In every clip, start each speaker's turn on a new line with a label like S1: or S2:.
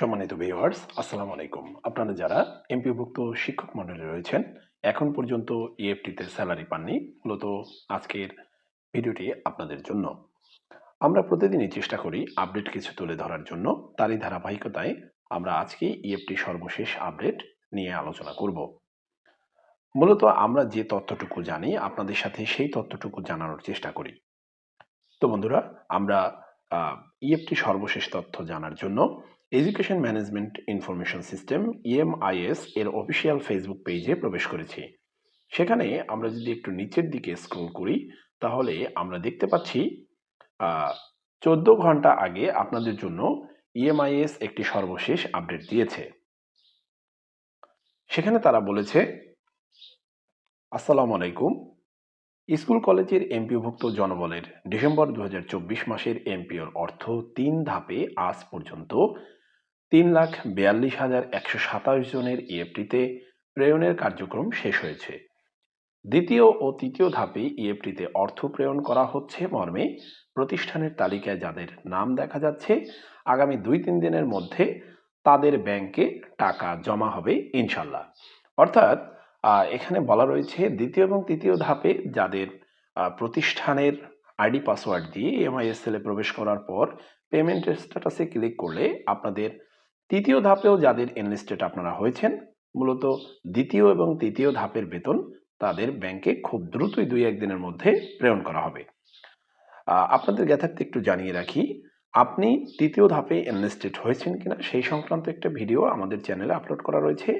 S1: সম্মানিত ভিউয়ার্স আসসালামু আলাইকুম। আপনারা যারা এমপিভুক্ত শিক্ষক মণ্ডলী রয়েছেন, এখন পর্যন্ত ইএফটিতে স্যালারি পাননি, মূলত আজকের ভিডিওটি আপনাদের জন্য। আমরা প্রতিদিনই চেষ্টা করি আপডেট কিছু তুলে ধরার জন্য, তারই ধারাবাহিকতায় আমরা আজকে ইএফটি সর্বশেষ আপডেট নিয়ে আলোচনা করব। মূলত আমরা যে তথ্যটুকু জানি, আপনাদের সাথে সেই তথ্যটুকু জানানোর চেষ্টা করি। তো বন্ধুরা, আমরা ইএফটি সর্বশেষ তথ্য জানার জন্য education management information system EMIS এর অফিসিয়াল ফেসবুক পেজে প্রবেশ করেছি। সেখানে আমরা যদি একটু নিচের দিকে স্ক্রল করি, তাহলে আমরা দেখতে পাচ্ছি চোদ্দ ঘণ্টা আগে আপনাদের জন্য ইএমআইএস একটি সর্বশেষ আপডেট দিয়েছে। সেখানে তারা বলেছে, আসসালামু আলাইকুম। স্কুল কলেজের এমপিওভুক্ত জনবলের ডিসেম্বর দু হাজার চব্বিশ মাসের এমপিওর অর্থ তিন ধাপে আজ পর্যন্ত তিন লাখ বিয়াল্লিশ হাজার একশো সাতাশ জনের ইএফটিতে প্রেরণের কার্যক্রম শেষ হয়েছে। দ্বিতীয় ও তৃতীয় ধাপে ইএফটিতে অর্থ প্রেরণ করা হচ্ছে মর্মে। প্রতিষ্ঠানের তালিকায় যাদের নাম দেখা যাচ্ছে, আগামী দুই তিন দিনের মধ্যে তাদের ব্যাংকে টাকা জমা হবে ইনশাল্লাহ। অর্থাৎ এখানে বলা রয়েছে দ্বিতীয় এবং তৃতীয় ধাপে যাদের প্রতিষ্ঠানের আইডি পাসওয়ার্ড দিয়ে এমআইএসএল এ প্রবেশ করার পর পেমেন্টের স্ট্যাটাসে ক্লিক করলে আপনাদের তৃতীয় ধাপেও যাদের এনলিস্টেড আপনারা হয়েছেন, মূলত দ্বিতীয় এবং তৃতীয় ধাপের বেতন তাদের ব্যাংকে খুব দ্রুতই দুই একদিনের মধ্যে প্রেরণ করা হবে। আপনাদের জ্ঞাতার্থে একটু জানিয়ে রাখি, আপনি তৃতীয় ধাপে এনলিস্টেড হয়েছেন কিনা সেই সংক্রান্ত একটা ভিডিও আমাদের চ্যানেলে আপলোড করা রয়েছে।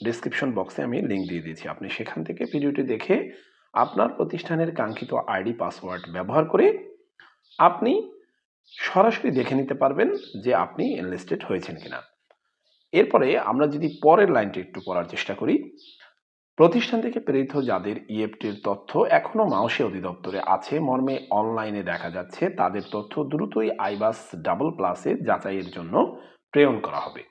S1: ডিসক্রিপশন বক্সে আমি লিঙ্ক দিয়ে দিয়েছি। আপনি সেখান থেকে ভিডিওটি দেখে আপনার প্রতিষ্ঠানের কাঙ্ক্ষিত আইডি পাসওয়ার্ড ব্যবহার করে আপনি সরাসরি দেখে নিতে পারবেন যে আপনি এনলিস্টেড হয়েছেন কিনা। এরপরে আমরা যদি পরের লাইনটি একটু পড়ার চেষ্টা করি। প্রতিষ্ঠান থেকে প্রেরিত যাদের ইএফটির তথ্য এখনও মাউসে অধিদপ্তরে আছে, মর্মে অনলাইনে দেখা যাচ্ছে তাদের তথ্য দ্রুতই আইবাস ডাবল প্লাসে যাচাইয়ের জন্য প্রেরণ করা হবে।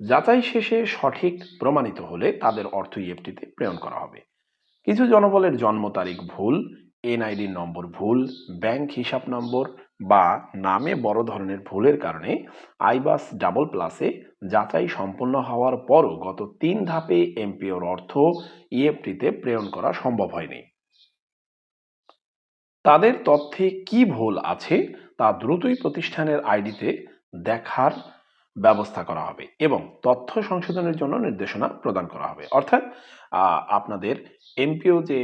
S1: যাচাই শেষে সঠিক প্রমাণিত হলে তাদের অর্থ ইএফটিতে প্রেরণ করা হবে। কিছু জনবলের জন্ম তারিখ ভুল, এনআইডি নম্বর ভুল, ব্যাংক হিসাব নম্বর বা নামে বড় ধরনের ভুলের কারণে আইবাস ডাবল প্লাসে যাচাই সম্পন্ন হওয়ার পরও গত তিন ধাপে এমপিওর অর্থ ইএফটিতে প্রেরণ করা সম্ভব হয়নি। তাদের তথ্যে কি ভুল আছে তা দ্রুতই প্রতিষ্ঠানের আইডিতে দেখার ব্যবস্থা করা হবে এবং তথ্য সংশোধনের জন্য নির্দেশনা প্রদান করা হবে। অর্থাৎ আপনাদের এমপিও যে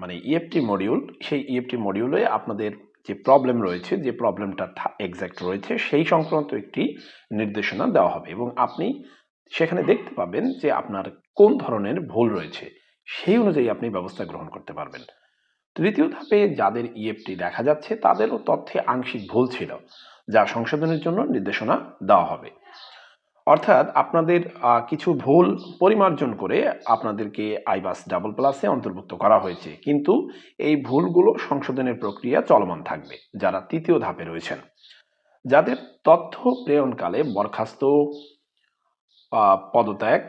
S1: মানে ইএফটি মডিউল, সেই ইএফটি মডিউলে আপনাদের যে প্রবলেম রয়েছে, যে প্রবলেমটা এক্স্যাক্ট রয়েছে, সেই সংক্রান্ত একটি নির্দেশনা দেওয়া হবে। এবং আপনি সেখানে দেখতে পাবেন যে আপনার কোন ধরনের ভুল রয়েছে, সেই অনুযায়ী আপনি ব্যবস্থা গ্রহণ করতে পারবেন। তৃতীয় ধাপে যাদের ইএফটি দেখা যাচ্ছে, তাদেরও তথ্যে আংশিক ভুল ছিল, যা সংশোধনের জন্য নির্দেশনা দেওয়া হবে। অর্থাৎ আপনাদের কিছু ভুল পরিমার্জন করে আপনাদেরকে আইবাস ডাবল প্লাসে অন্তর্ভুক্ত করা হয়েছে। কিন্তু এই ভুলগুলো সংশোধনের প্রক্রিয়া চলমান থাকবে, যারা তৃতীয় ধাপে রয়েছেন। যাদের তথ্য প্রেরণকালে বরখাস্ত পদত্যাগ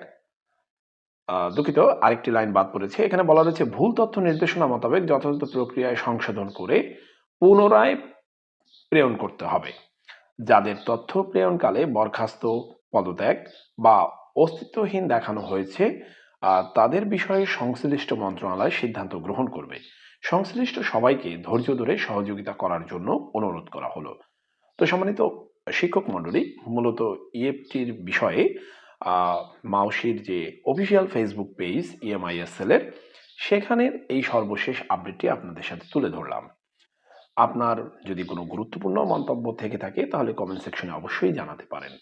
S1: দুঃখিত, আরেকটি লাইন বাদ পড়েছে। এখানে বলা রয়েছে ভুল তথ্য নির্দেশনা মোতাবেক যথাযথ প্রক্রিয়ায় সংশোধন করে পুনরায় প্রেরণ করতে হবে। যাদের তথ্য প্রেরণকালে বরখাস্ত পদত্যাগ বা অস্তিত্বহীন দেখানো হয়েছে তাদের বিষয়ে সংশ্লিষ্ট মন্ত্রণালয় সিদ্ধান্ত গ্রহণ করবে। সংশ্লিষ্ট সবাইকে ধৈর্য ধরে সহযোগিতা করার জন্য অনুরোধ করা হলো। তো সম্মানিত শিক্ষক মণ্ডলী, মূলত ইএফটির বিষয়ে মাউসির যে অফিসিয়াল ফেসবুক পেজ ইএমআইএসএল এর, সেখানের এই সর্বশেষ আপডেটটি আপনাদের সাথে তুলে ধরলাম। আপনার যদি কোনো গুরুত্বপূর্ণ মন্তব্য থেকে থাকে, তাহলে কমেন্ট সেকশনে অবশ্যই জানাতে পারেন।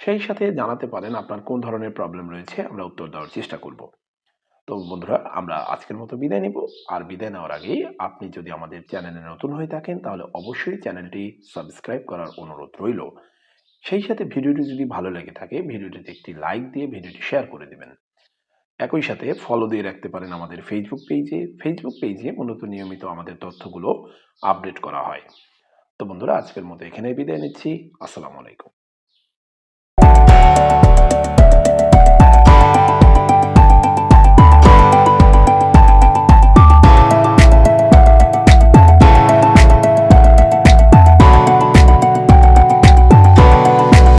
S1: সেই সাথে জানাতে পারেন আপনার কোন ধরনের প্রবলেম রয়েছে, আমরা উত্তর দেওয়ার চেষ্টা করব। তো বন্ধুরা, আমরা আজকের মতো বিদায় নিব। আর বিদায় নেওয়ার আগে আপনি যদি আমাদের চ্যানেলে নতুন হয়ে থাকেন, তাহলে অবশ্যই চ্যানেলটি সাবস্ক্রাইব করার অনুরোধ রইল। সেই সাথে ভিডিওটি যদি ভালো লেগে থাকে, ভিডিওটিতে একটি লাইক দিয়ে ভিডিওটি শেয়ার করে দেবেন। একই সাথে ফলো দিয়ে রাখতে পারেন আমাদের ফেসবুক পেজে ফেসবুক পেজে মূলত নিয়মিত আমাদের তথ্যগুলো আপডেট করা হয়। তো বন্ধুরা, আজকের মতো এখানে বিদায় নিচ্ছি। আসসালামু আলাইকুম।